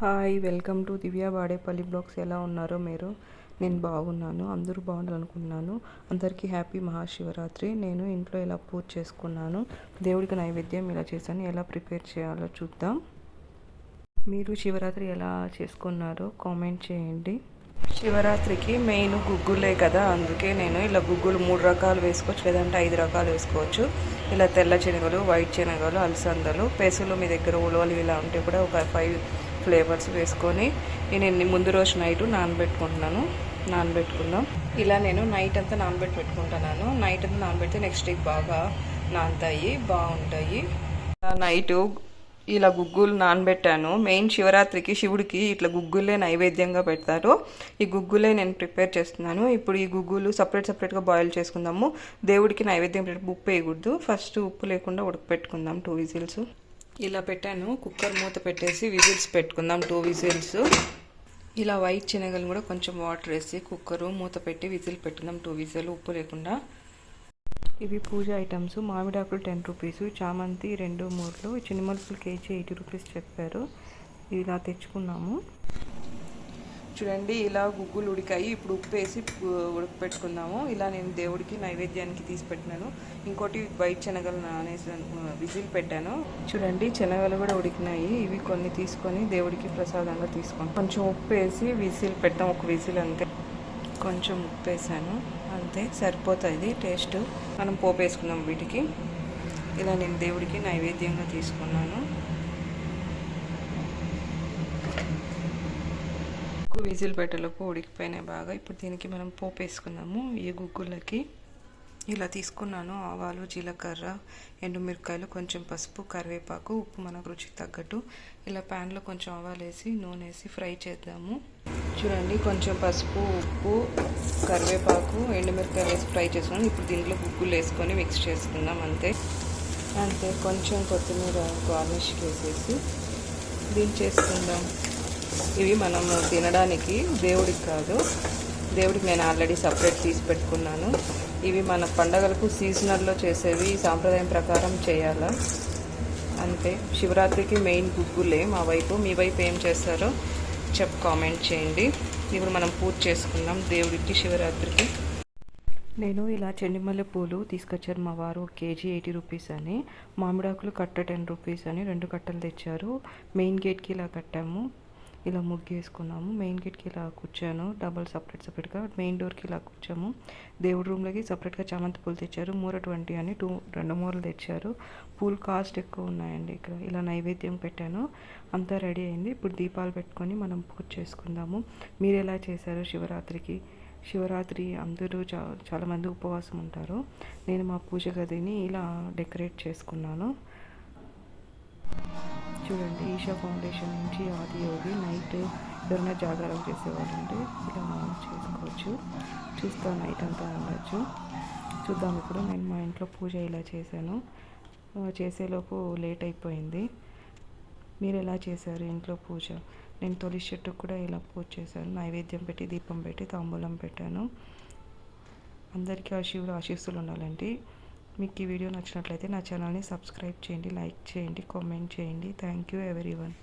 Hi welcome to Divya Badepalli blogs. ఎలా ఉన్నారో మీరు? నేను బాగున్నాను అందరూ బాగుండాలనుకున్నాను అందరికీ హ్యాపీ మహాశివరాత్రి. నేను ఇంట్లో ఎలా పూజ చేసుకున్నాను దేవుడికి నైవేద్యం ఇలా చేశాను ఎలా ప్రిపేర్ చేయాలో చూద్దాం. మీరు శివరాత్రి ఎలా చేసుకున్నారో కామెంట్ చేయండి. శివరాత్రికి మెయిన్ గుగ్గులే కదా అందుకే నేను ఇలా గుగ్గులు మూడు రకాలు వేసుకోవచ్చు లేదంటే ఐదు రకాలు వేసుకోవచ్చు. ఇలా తెల్ల శనగలు వైట్ శనగలు అలసందలు పెసులు మీ దగ్గర ఉలవలు ఇలా ఉంటే కూడా ఒక ఫైవ్ ఫ్లేవర్స్ వేసుకొని నేను ముందు రోజు నైట్ నానబెట్టుకుంటున్నాను. నానబెట్టుకుందాం. ఇలా నేను నైట్ అంతా నానబెట్టి పెట్టుకుంటున్నాను నైట్ అంతా నానబెడితే నెక్స్ట్ డే బాగా నానతాయి బాగుంటాయి. నైట్ ఇలా గుగ్గులు నానబెట్టాను. మెయిన్ శివరాత్రికి శివుడికి ఇట్లా గుగ్గులే నైవేద్యంగా పెడతారు. ఈ గుగ్గులే నేను ప్రిపేర్ చేస్తున్నాను. ఇప్పుడు ఈ గుగ్గులు సపరేట్ సపరేట్గా బాయిల్ చేసుకుందాము. దేవుడికి నైవేద్యం ఉప్పు వేయకూడదు. ఫస్ట్ ఉప్పు లేకుండా ఉడకపెట్టుకుందాం. Two whistles. ఇలా పెట్టాను. కుక్కర్ మూత పెట్టేసి విజిల్స్ పెట్టుకుందాం. Two whistles. ఇలా వైట్ శనగలు కూడా కొంచెం వాటర్ వేసి కుక్కరు మూత పెట్టి విజిల్ పెట్టుకుందాం. టూ విజిల్ ఉప్పు లేకుండా. ఇవి పూజ ఐటమ్స్. మామిడాకులు టెన్ రూపీస్. చామంతి రెండు మూడులు చిన్నమలుపులు కేజీ ఎయిటీ రూపీస్ చెప్పారు. ఇలా తెచ్చుకున్నాము. చూడండి ఇలా గుగ్గులు ఉడికాయి. ఇప్పుడు ఉప్పు వేసి ఉడకపెట్టుకుందాము. ఇలా నేను దేవుడికి నైవేద్యానికి తీసి పెట్టినాను. ఇంకోటి వైట్ శనగలు నానేసి విజిల్ పెట్టాను. చూడండి శనగలు కూడా ఉడికినాయి. ఇవి కొన్ని తీసుకొని దేవుడికి ప్రసాదంగా తీసుకొని కొంచెం ఉప్పు వేసి విజిల్ పెట్టాం ఒక విజిల్ అంతే. కొంచెం ఉప్పు వేసాను. అంతే సరిపోతుంది టేస్ట్. మనం పోపు వేసుకుందాం వీటికి. ఇలా నేను దేవుడికి నైవేద్యంగా తీసుకున్నాను. విజిల్ పెట్టలోపు ఉడికిపోయినాయి బాగా. ఇప్పుడు దీనికి మనం పోపు వేసుకుందాము. ఈ గుగ్గులకి ఇలా తీసుకున్నాను. ఆవాలు జీలకర్ర ఎండుమిరకాయలు కొంచెం పసుపు కరివేపాకు ఉప్పు మనకు రుచికి తగ్గట్టు. ఇలా ప్యాన్లో కొంచెం ఆవాలు వేసి నూనె వేసి ఫ్రై చేద్దాము. చూడండి కొంచెం పసుపు ఉప్పు కరివేపాకు ఎండుమిరకాయలు వేసి ఫ్రై చేసుకున్నాను ఇప్పుడు దీంట్లో గుగ్గులు వేసుకొని మిక్స్ చేసుకుందాం అంతే. అంతే కొంచెం కొత్తిమీర గార్నిష్ వేసేసి చేసుకుందాం. ఇవి మనము తినడానికి దేవుడికి కాదు. దేవుడికి నేను ఆల్రెడీ సపరేట్ తీసి పెట్టుకున్నాను. ఇవి మన పండగలకు సీజనల్లో చేసేవి సాంప్రదాయం ప్రకారం చేయాలా? అంతే. శివరాత్రికి మెయిన్ గుగ్గులే మా వైపు. మీ వైపు ఏం చేస్తారో చెప్ కామెంట్ చేయండి. ఇప్పుడు మనం పూజ చేసుకున్నాం దేవుడికి శివరాత్రికి. నేను ఇలా చెండిమల్లె పూలు తీసుకొచ్చారు మా వారు. కేజీ ఎయిటీ రూపీస్ అని. మామిడాకులు కట్ట టెన్ రూపీస్ అని. రెండు కట్టలు తెచ్చారు. మెయిన్ గేట్కి ఇలా కట్టాము. ఇలా ముగ్గు వేసుకున్నాము. మెయిన్ గేట్కి ఇలా కూర్చాను. డబల్ సపరేట్ సపరేట్గా మెయిన్ డోర్కి ఇలా కూర్చాము. దేవుడి రూమ్లోకి సపరేట్గా చామంతి పూలు తెచ్చారు. మూర ట్వంటీ అని టూ రెండు మూరలు తెచ్చారు. పూలు కాస్ట్ ఎక్కువ ఉన్నాయండి ఇక్కడ. ఇలా నైవేద్యం పెట్టాను. అంతా రెడీ అయింది. ఇప్పుడు దీపాలు పెట్టుకొని మనం పూజ చేసుకుందాము. మీరు ఎలా చేశారు శివరాత్రికి? శివరాత్రి అందరూ చా చాలామంది ఉపవాసం ఉంటారు. నేను మా పూజ గదిని ఇలా డెకరేట్ చేసుకున్నాను. చూడండి ఈషా ఫౌండేషన్ నుంచి ఆది యోగి నైట్ ఎవరైనా జాగారం చేసేవాళ్ళంటే ఇలా మనం చేసుకోవచ్చు. చూస్తా నైట్ అంతా ఉండొచ్చు. చూద్దాం ఇప్పుడు నేను మా ఇంట్లో పూజ ఇలా చేశాను. చేసేలోపు లేట్ అయిపోయింది. మీరు ఎలా చేశారు ఇంట్లో పూజ? నేను తొలి చెట్టు కూడా ఇలా పూజ చేశాను. నైవేద్యం పెట్టి దీపం పెట్టి తాంబూలం పెట్టాను. అందరికీ ఆ శివుడు ఆశీస్సులు ఉండాలండి. మీకు ఈ వీడియో నచ్చినట్లయితే నా ఛానల్ని సబ్స్క్రైబ్ చేయండి లైక్ చేయండి కామెంట్ చేయండి. Thank you every one